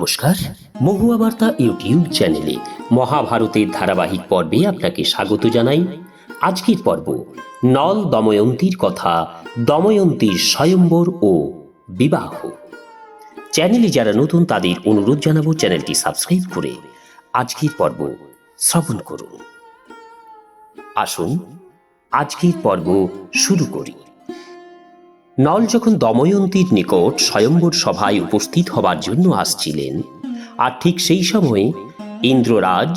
নমস্কার। মহুয়া বার্তা ইউটিউব চ্যানেলে মহাভারতের ধারাবাহিক পর্বে আপনাকে স্বাগত জানাই। আজকের পর্ব, নল দময়ন্তীর কথা, দময়ন্তীর স্বয়ম্বর ও বিবাহ। চ্যানেলে যারা নতুন, তাদের অনুরোধ জানাব চ্যানেলটি সাবস্ক্রাইব করে আজকের পর্ব শ্রবণ করুন। আসুন, আজকের পর্ব শুরু করি। নল যখন দময়ন্তীর নিকট স্বয়ম্বর সভায় উপস্থিত হবার জন্য আসছিলেন, আর ঠিক সেই সময়ে ইন্দ্ররাজ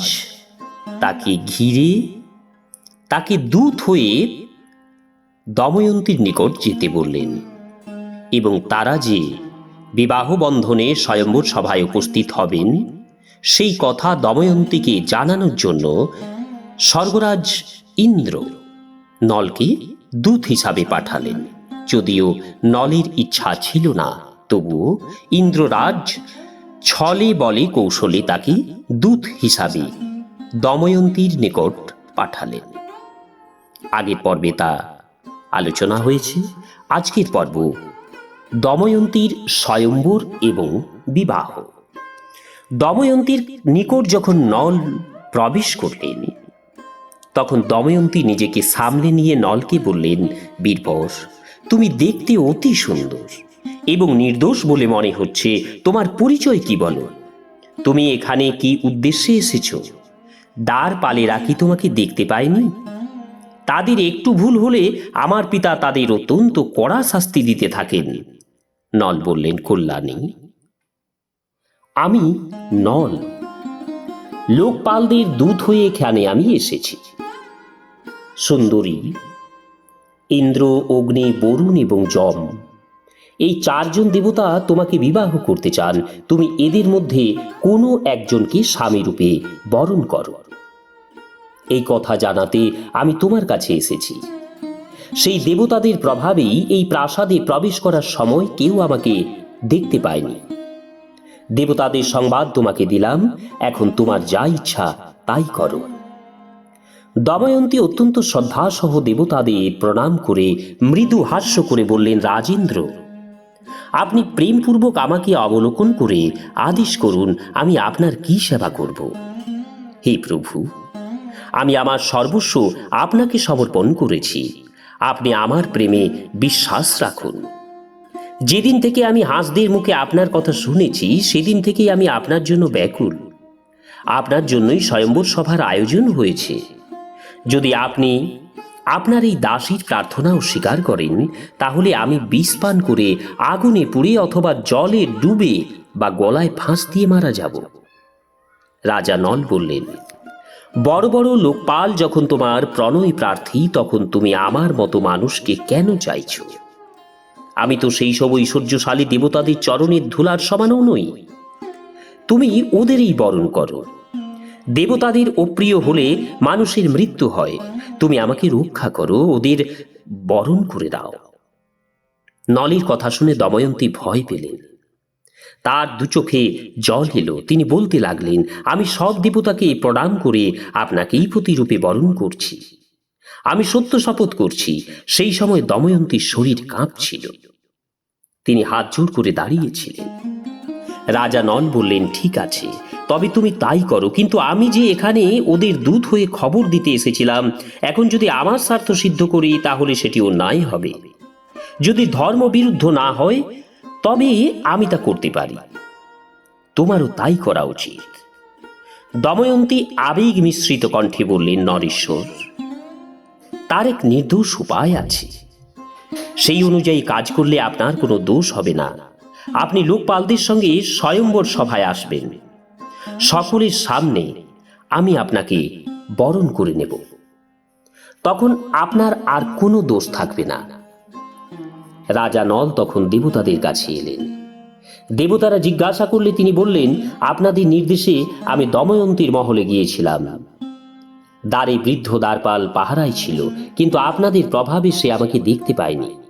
তাকে ঘিরে, তাকে দূত হয়ে দময়ন্তীর নিকট যেতে বললেন এবং তারা যে বিবাহ বন্ধনে স্বয়ম্বর সভায় উপস্থিত হবেন, সেই কথা দময়ন্তীকে জানানোর জন্য স্বর্গরাজ ইন্দ্র নলকে দূত হিসাবে পাঠালেন। যদিও নলের ইচ্ছা ছিল না, তবুও ইন্দ্ররাজ ছলে বলে কৌশলে তাকে দূত হিসাবে দময়ন্তীর নিকট পাঠালেন। আগের পর্বে তা আলোচনা হয়েছে, আজকের পর্ব দময়ন্তীর স্বয়ম্বর এবং বিবাহ। দময়ন্তীর নিকট যখন নল প্রবেশ করলেন, তখন দময়ন্তী নিজেকে সামলে নিয়ে নলকে বললেন, বীরবর তুমি দেখতে অতি সুন্দর এবং নির্দোষ বলে মনে হচ্ছে তোমার পরিচয় কি বলো? তুমি এখানে কি উদ্দেশ্যে এসেছ? দ্বার পালে রাখি তোমাকে দেখতে পাইনি তাদের একটু ভুল হলে আমার পিতা তাদের অত্যন্ত কড়া শাস্তি দিতে থাকেন। নল বললেন, কল্যাণী, আমি নল। লোকপালদের দূত হয়ে এখানে আমি এসেছি। সুন্দরী ইন্দ্র, অগ্নি, বরুণ এবং যম। এই চারজন দেবতা তোমাকে বিবাহ করতে চান। তুমি এদের মধ্যে কোনো একজনকে স্বামীরূপে বরণ করো। এই কথা জানাতে আমি তোমার কাছে এসেছি। সেই দেবতাদের প্রভাবেই এই প্রাসাদে প্রবেশ করার সময় কেউ আমাকে দেখতে পায়নি। দেবতাদের সংবাদ তোমাকে দিলাম। এখন তোমার যা ইচ্ছা তাই করো। দময়ন্তী অত্যন্ত শ্রদ্ধাসহ দেবতাদের প্রণাম করে মৃদু হাস্য করে বললেন, রাজেন্দ্র, আপনি প্রেমপূর্বক আমাকে অবলোকন করে আদেশ করুন, আমি আপনার কি সেবা করব? হে প্রভু, আমি আমার সর্বস্ব আপনাকে সমর্পণ করেছি। আপনি আমার প্রেমে বিশ্বাস রাখুন। যেদিন থেকে আমি হাঁসদের মুখে আপনার কথা শুনেছি, সেদিন থেকেই আমি আপনার জন্য ব্যাকুল। আপনার জন্যই স্বয়ম্বর সভার আয়োজন হয়েছে। যদি আপনি আপনার এই দাসীর প্রার্থনাও স্বীকার করেন, তাহলে আমি বিষ পান করে আগুনে পুড়ে অথবা জলে ডুবে বা গলায় ফাঁস দিয়ে মারা যাব। রাজা নল বললেন, বড় বড় লোকপাল যখন তোমার প্রণয় প্রার্থী, তখন তুমি আমার মতো মানুষকে কেন চাইছ? আমি তো সেই সব ঐশ্বর্যশালী দেবতাদের চরণের ধুলার সমানও নই। তুমি ওদেরই বরণ করো। দেবতাদের অপ্রিয় হলে মানুষের মৃত্যু হয়। তুমি আমাকে রক্ষা করো, ওদের বরণ করে দাও। নলের কথা শুনে দময়ন্তী ভয় পেলেন। তার দু চোখে জল এলো। তিনি বলতে লাগলেন, আমি সব দেবতাকে প্রণাম করে আপনাকেই প্রতিরূপে বরণ করছি। আমি সত্য শপথ করছি, সেই সময় দময়ন্তীর শরীর কাঁপছিল। তিনি হাত জোর করে দাঁড়িয়েছিলেন। রাজা নন বললেন, ঠিক আছে, তবে তুমি তাই করো। কিন্তু আমি যে এখানে ওদের দূত হয়ে খবর দিতে এসেছিলাম, এখন যদি আমার স্বার্থ সিদ্ধ করি, তাহলে সেটি অন্যায় হবে। যদি ধর্ম বিরুদ্ধ না হয়, তবে আমি তা করতে পারি। তোমারও তাই করা উচিত। দময়ন্তী আবেগ মিশ্রিত কণ্ঠে বললেন, নরেশ্বর, তার এক নির্দোষ উপায় আছে। সেই অনুযায়ী কাজ করলে আপনার কোনো দোষ হবে না। আপনি লোকপালদের সঙ্গে স্বয়ম্বর সভায় আসবেন। সকলের সামনে আমি আপনাকে বরণ করে নেব। তখন আপনার আর কোনো দোষ থাকবে না। রাজা নল তখন দেবতাদের কাছে এলেন। দেবতারা জিজ্ঞাসা করলে তিনি বললেন, আপনাদের নির্দেশে আমি দময়ন্তীর মহলে গিয়েছিলাম। দ্বারে বৃদ্ধ দ্বারপাল পাহারাই ছিল, কিন্তু আপনাদের প্রভাবে সে আমাকে দেখতে পায়নি।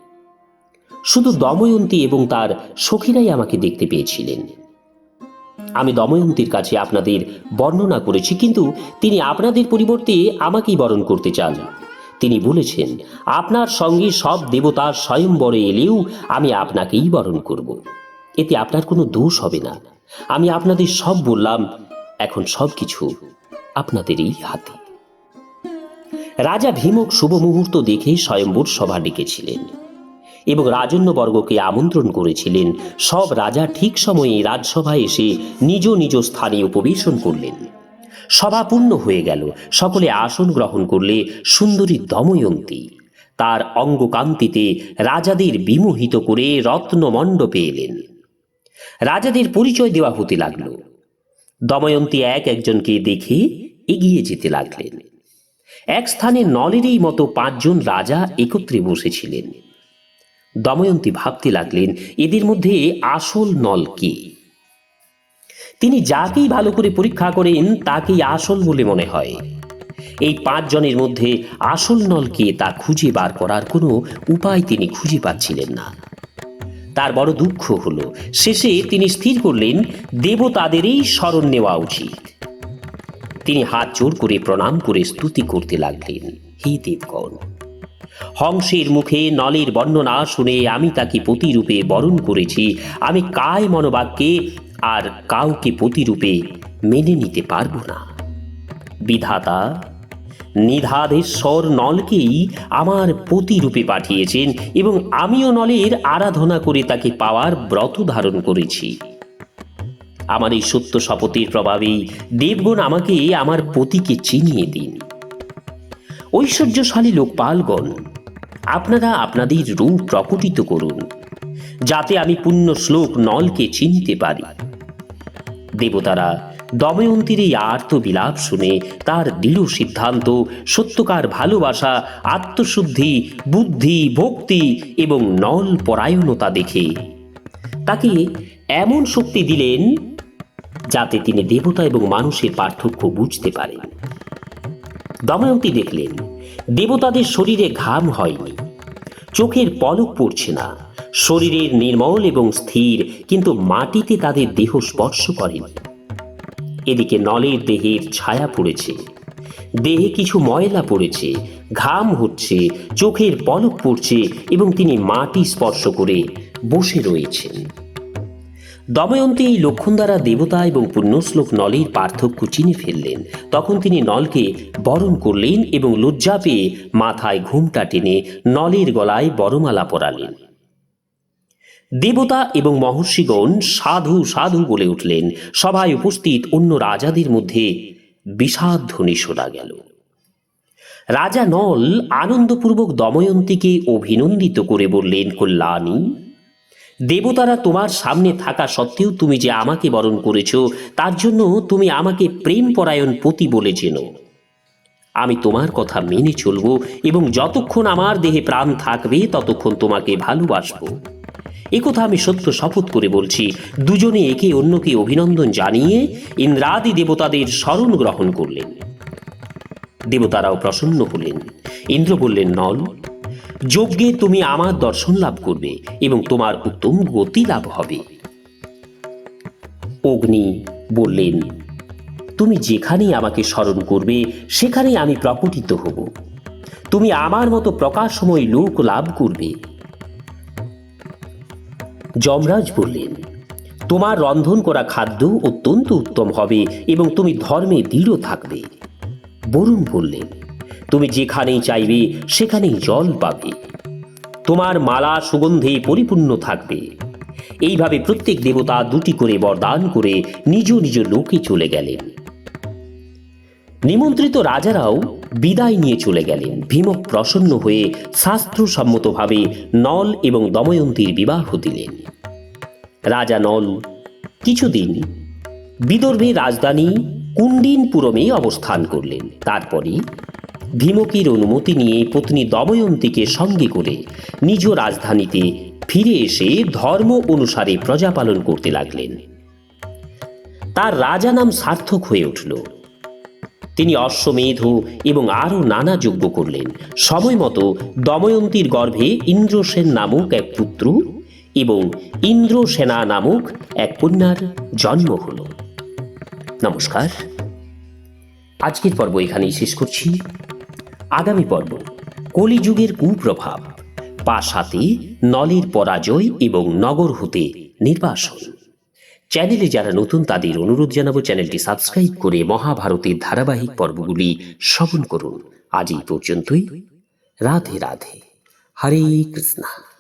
শুধু দময়ন্তী এবং তার সখীরাই আমাকে দেখতে পেয়েছিলেন। আমি দময়ন্তীর কাছে আপনাদের বর্ণনা করেছি, কিন্তু তিনি আপনাদের পরিবর্তে আমাকেই বরণ করতে চান। তিনি বলেছেন, আপনার সঙ্গে সব দেবতার স্বয়ংবরে এলেও আমি আপনাকেই বরণ করব। এতে আপনার কোনো দোষ হবে না। আমি আপনাদের সব বললাম, এখন সব কিছু আপনাদেরই হাতে। রাজা ভীমক শুভ মুহূর্ত দেখে স্বয়ম্বর সভা ডেকেছিলেন। এবং রাজন্যবর্গকে আমন্ত্রণ করেছিলেন। সব রাজা ঠিক সময়ে রাজসভায় এসে নিজ নিজ স্থানে উপবেশন করলেন। সভা পূর্ণ হয়ে গেল। সকলে আসন গ্রহণ করলে সুন্দরী দময়ন্তী। তার অঙ্গকান্তিতে রাজাদের বিমোহিত করে রত্নমণ্ডপে এলেন। রাজাদের পরিচয় দেওয়া হতে লাগল। দময়ন্তী এক একজনকে দেখে এগিয়ে যেতে লাগলেন। এক স্থানে নলেরই মতো পাঁচজন রাজা একত্রে বসেছিলেন। দময়ন্তী ভাবতে লাগলেন, এদের মধ্যে আসল নল কে? তিনি যাকেই ভালো করে পরীক্ষা করেন, তাকেই আসল বলে মনে হয়। এই পাঁচজনের মধ্যে আসল নল কে তা খুঁজে বার করার কোনো উপায় তিনি খুঁজে পাচ্ছিলেন না। তার বড় দুঃখ হল, শেষে তিনি স্থির করলেন, দেবতাদেরই স্মরণ নেওয়া উচিত। তিনি হাত জোর করে প্রণাম করে স্তুতি করতে লাগলেন, হে দেবগণ। হংসের মুখে নলের বর্ণনা শুনে আমি তাকে পতিরূপে বরণ করেছি। আমি কায় মনোবাক্যে আর কাউকে পতিরূপে মেনে নিতে পারব না। বিধাতা, নিধাধেশ্বর নলকেই আমার পতিরূপে পাঠিয়েছেন এবং আমিও নলের আরাধনা করে তাকে পাওয়ার ব্রত ধারণ করেছি। আমার এই সত্য শপথের প্রভাবেই দেবগণ আমাকে আমার পতিকে চিনিয়ে দিন। ঐশ্বর্যশালী লোকপালগণ, আপনারা আপনাদের রূপ প্রকটিত করুন, যাতে আমি পুণ্য শ্লোক নলকে চিনতে পারি। দেবতারা দময়ন্তীর এই আর্ত বিলাপ শুনে তার দৃঢ় সিদ্ধান্ত, সত্যকার ভালোবাসা, আত্মশুদ্ধি, বুদ্ধি, ভক্তি এবং নল পরায়ণতা দেখে। তাকে এমন শক্তি দিলেন, যাতে তিনি দেবতা এবং মানুষের পার্থক্য বুঝতে পারেন। দময়ন্তী দেখলেন, দেবতাদের শরীরে ঘাম হয়নি। চোখের পলক পড়ছে না। শরীরের নির্মল এবং স্থির, কিন্তু মাটিতে তাদের দেহ স্পর্শ করেনি। এদিকে নলের দেহের ছায়া পড়েছে। দেহে কিছু ময়লা পড়েছে, ঘাম হচ্ছে, চোখের পলক পড়ছে এবং তিনি মাটি স্পর্শ করে বসে রয়েছেন। দময়ন্তী এই লক্ষণ দ্বারা দেবতা এবং পুণ্যশ্লোক নলের পার্থক্য চিনে ফেললেন। তখন তিনি নলকে বরণ করলেন এবং লজ্জা পেয়ে মাথায় ঘুমটা টেনে নলের গলায় বরমালা পরালেন। দেবতা এবং মহর্ষিগণ সাধু সাধু বলে উঠলেন। সভায় উপস্থিত অন্য রাজাদের মধ্যে বিষাদ ধ্বনি শোনা গেল। রাজা নল আনন্দপূর্বক দময়ন্তীকে অভিনন্দিত করে বললেন, কল্যাণী দেবতারা তোমার সামনে থাকা সত্ত্বেও তুমি যে আমাকে বরণ করেছ, তার জন্য তুমি আমাকে প্রেম পরায়ণ পতি বলে চেনো। আমি তোমার কথা মেনে চলব এবং যতক্ষণ আমার দেহে প্রাণ থাকবে, ততক্ষণ তোমাকে ভালোবাসবো। একথা আমি সত্য শপথ করে বলছি। দুজনে একে অন্যকে অভিনন্দন জানিয়ে ইন্দ্রাদি দেবতাদের স্মরণ গ্রহণ করলেন। দেবতারাও প্রসন্ন হলেন। ইন্দ্র বললেন, নল যজ্ঞে তুমি আমার দর্শন লাভ করবে এবং তোমার উত্তম গতি লাভ হবে। অগ্নি বললেন, তুমি যেখানেই আমাকে স্মরণ করবে, সেখানেই আমি প্রকটিত হব। তুমি আমার মতো প্রকাশময় লোক লাভ করবে। যমরাজ বললেন, তোমার রন্ধন করা খাদ্য অত্যন্ত উত্তম হবে এবং তুমি ধর্মে দৃঢ় থাকবে। বরুণ বললেন তুমি যেখানেই চাইবে, সেখানেই জল পাবে। তোমার মালা সুগন্ধে পরিপূর্ণ থাকবে। এইভাবে প্রত্যেক দেবতা দুটি করে বরদান করে নিজ নিজ লোকে চলে গেলেন। নিমন্ত্রিত রাজারাও বিদায় নিয়ে চলে গেলেন। ভীমক প্রসন্ন হয়ে শাস্ত্রসম্মতভাবে নল এবং দময়ন্তীর বিবাহ দিলেন। রাজা নল কিছুদিন বিদর্ভে রাজধানী কুন্ডিনপুরমে অবস্থান করলেন। তারপরে ভীমকের অনুমতি নিয়ে পত্নী দময়ন্তীকে সঙ্গে করে নিজ রাজধানীতে ফিরে এসে ধর্ম অনুসারে প্রজা পালন করতে লাগলেন। তার রাজা নাম সার্থক হয়ে উঠল। তিনি অশ্বমেধ এবং আরও নানা যজ্ঞ করলেন। সময় মতো দময়ন্তীর গর্ভে ইন্দ্রসেন নামক এক পুত্র এবং ইন্দ্রসেনা নামক এক কন্যার জন্ম হল। নমস্কার। আজকের পর্ব এখানেই শেষ করছি। আগামী পর্ব, কলিযুগের কুপ্রভাব পাশাতে নলের পরাজয় এবং নগর হতে নির্বাসন। চ্যানেলে যারা নতুন, তাদের অনুরোধ জানাব চ্যানেলটি সাবস্ক্রাইব করে মহাভারতের ধারাবাহিক পর্বগুলি শ্রবণ করুন। আজ এই পর্যন্তই। রাধে রাধে। হরে কৃষ্ণা।